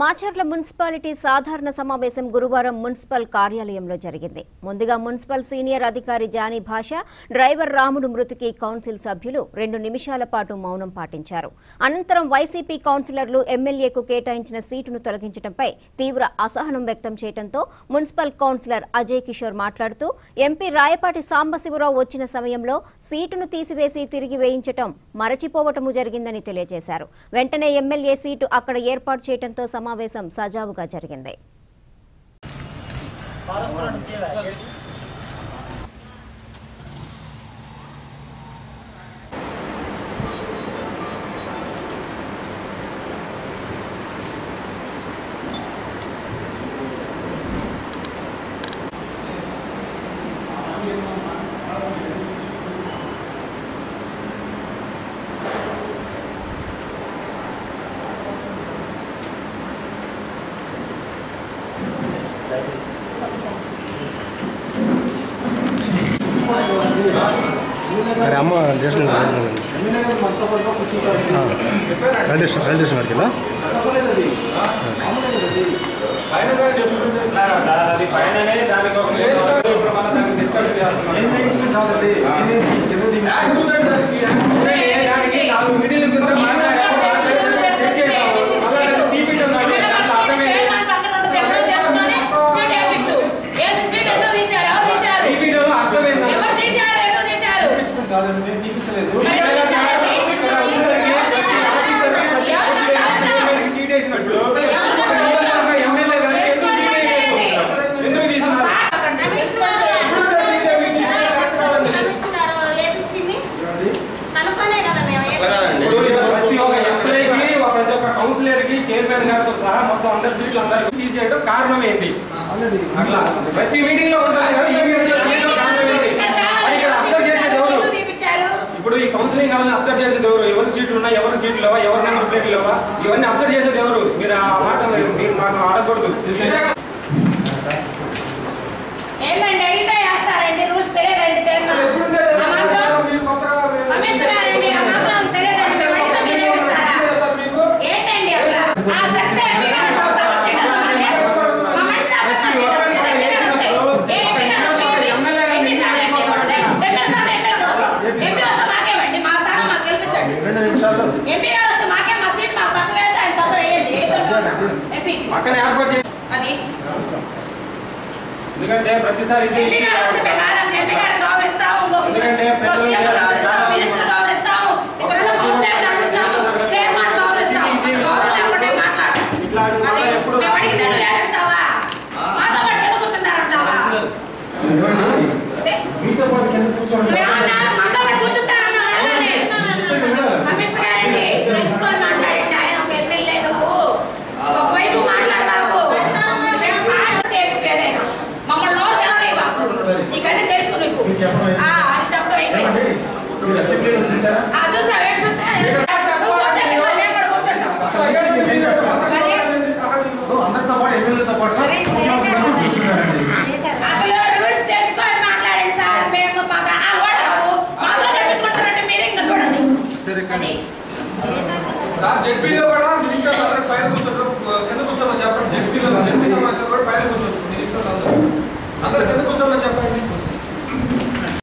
Macherla municipality సాధారణ సమావేశం గురువారం మున్సిపల్ కార్యాలయంలో జరిగింది. ముందుగా మున్సిపల్ సీనియర్ అధికారి జానీ భాష డ్రైవర్ రాముడు మృతికి కౌన్సిల్ సభ్యులు రెండు నిమిషాల పాటు మౌనం పాటించారు. అనంతరం వైసీపీ కౌన్సిలర్లు ఎమ్మెల్యేకు కేటాయించిన సీటును తొలగించడంపై తీవ్ర అసహనం వ్యక్తం చేయడంతో మున్సిపల్ కౌన్సిలర్ అజయ్ కిషోర్ మాట్లాడుతూ ఎంపీ రాయపాటి సాంబశివరావు వచ్చిన సమయంలో సీటును తీసివేసి తిరిగి వేయించటం మరచిపోవటము జరిగిందని తెలియజేశారు. వెంటనే ఎమ్మెల్యే సీటు అక్కడ ఏర్పాటు చేయడంతో సమావేశం సజావుగా జరిగింది. అరే అమ్మ రేషన్ రైల్వే రైల్వే స్టేషన్ అడిగిలా అది చైర్మన్ గారితో సహా మొత్తం అందరి సీట్లు అందరికి తీసేయడం కారణం ఏంటి అట్లా. ప్రతి మీటింగ్లో ఉంటుంది కదా ఈ మీటింగ్లో కారణం ఏంటి మరి ఇక్కడ అబ్జర్వ్ చేసేది ఎవరు? ఇప్పుడు ఈ కౌన్సిలింగ్ కావాలని అబ్జర్వ్ చేసేది ఎవరు? ఎవరి సీట్లు ఉన్నాయి ఎవరి సీట్లు లేవా ఎవరి నెంబర్ ప్లేట్లు లేవా? ఇవన్నీ అబ్జర్వ్ చేసేది ఎవరు? మీరు ఆ మాట మీరు మాకు ఆడకూడదు. గౌరవిస్తాము ఇంకొక ఎందుకంటే పెద్దలు అందరితో పాటు ఎమ్మెల్యేతో పాటు సార్. చెప్పిలో